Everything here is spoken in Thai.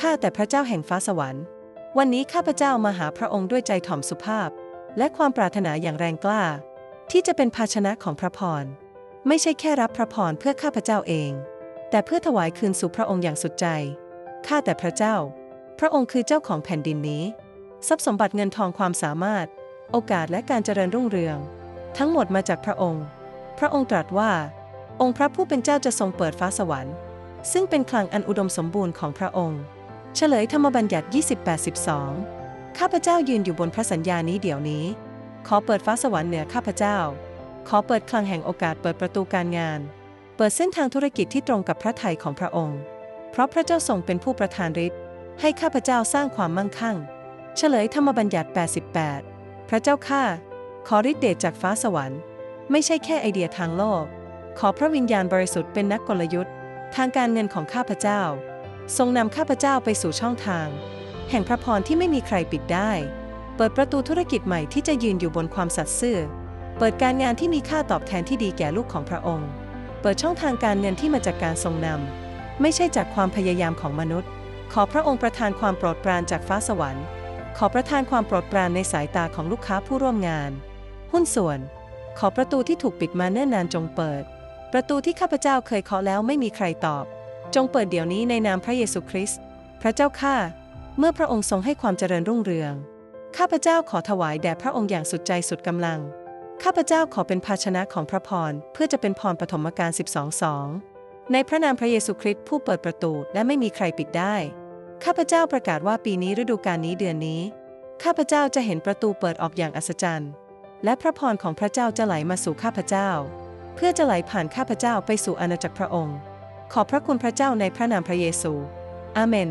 ข้าแต่พระเจ้าแห่งฟ้าสวรรค์ วันนี้ข้าพระเจ้ามาหาพระองค์ด้วยใจถ่อมสุภาพ และความปรารถนาอย่างแรงกล้า ที่จะเป็นภาชนะของพระพร ไม่ใช่แค่รับพระพรเพื่อข้าพระเจ้าเอง แต่เพื่อถวายคืนสู่พระองค์อย่างสุดใจ ข้าแต่พระเจ้า พระองค์คือเจ้าของแผ่นดินนี้ ทรัพย์สมบัติเงินทองความสามารถ โอกาสและการเจริญรุ่งเรือง ทั้งหมดมาจากพระองค์ พระองค์ตรัสว่า องค์พระผู้เป็นเจ้าจะทรงเปิดฟ้าสวรรค์ ซึ่งเป็นคลังอันอุดมสมบูรณ์ของพระองค์ เฉลยธรรมบัญญัติ2082 ข้าพเจ้ายืนอยู่บนพระสัญญานี้เดี๋ยวนี้ ขอเปิดฟ้าสวรรค์เหนือข้าพเจ้า ขอเปิดคลังแห่งโอกาสเปิดประตูการงาน เปิดเส้นทางธุรกิจที่ตรงกับพระทัยของพระองค์ เพราะพระเจ้าทรงเป็นผู้ประทานฤทธิ์ให้ข้าพเจ้าสร้างความมั่งคั่ง เฉลยธรรมบัญญัติ88 พระเจ้าข้าขอฤทธิ์เดชจากฟ้าสวรรค์ ไม่ใช่แค่ไอเดียทางโลก ขอพระวิญญาณบริสุทธิ์เป็นนักกลยุทธ์ ทางการเงินของข้าพเจ้า ทรงนำข้าพเจ้าไปสู่ช่องทาง แห่งพระพรที่ไม่มีใครปิดได้ เปิดประตูธุรกิจใหม่ที่จะยืนอยู่บนความสัตย์ซื่อ เปิดการงานที่มีค่าตอบแทนที่ดีแก่ลูกของพระองค์ เปิดช่องทางการเงินที่มาจากการทรงนำ ไม่ใช่จากความพยายามของมนุษย์ ขอพระองค์ประทานความโปรดปรานจากฟ้าสวรรค์ ขอประทานความโปรดปรานในสายตาของลูกค้าผู้ร่วมงาน หุ้นส่วน ขอประตูที่ถูกปิดมาเนิ่นนานจงเปิด ประตูที่ข้าพเจ้าเคยเคาะแล้วไม่มีใครตอบ จงเปิดเดี๋ยวนี้ในนามพระเยซูคริสต์พระเจ้าข้าเมื่อพระองค์ทรงให้ความเจริญรุ่งเรือง ข้าพเจ้าขอถวายแด่พระองค์อย่างสุดใจสุดกำลัง ข้าพเจ้าขอเป็นภาชนะของพระพรเพื่อจะเป็นพรปฐมกาล12.2ในพระนามพระเยซูคริสต์ผู้เปิดประตูและไม่มีใครปิดได้ ข้าพเจ้าประกาศว่าปีนี้ฤดูกาลนี้เดือนนี้ ข้าพเจ้าจะเห็นประตูเปิดออกอย่างอัศจรรย์ และพระพรของพระเจ้าจะไหลมาสู่ข้าพเจ้า เพื่อจะไหลผ่านข้าพเจ้าไปสู่อาณาจักรพระองค์ ขอบพระคุณพระเจ้าในพระนามพระเยซูอาเมน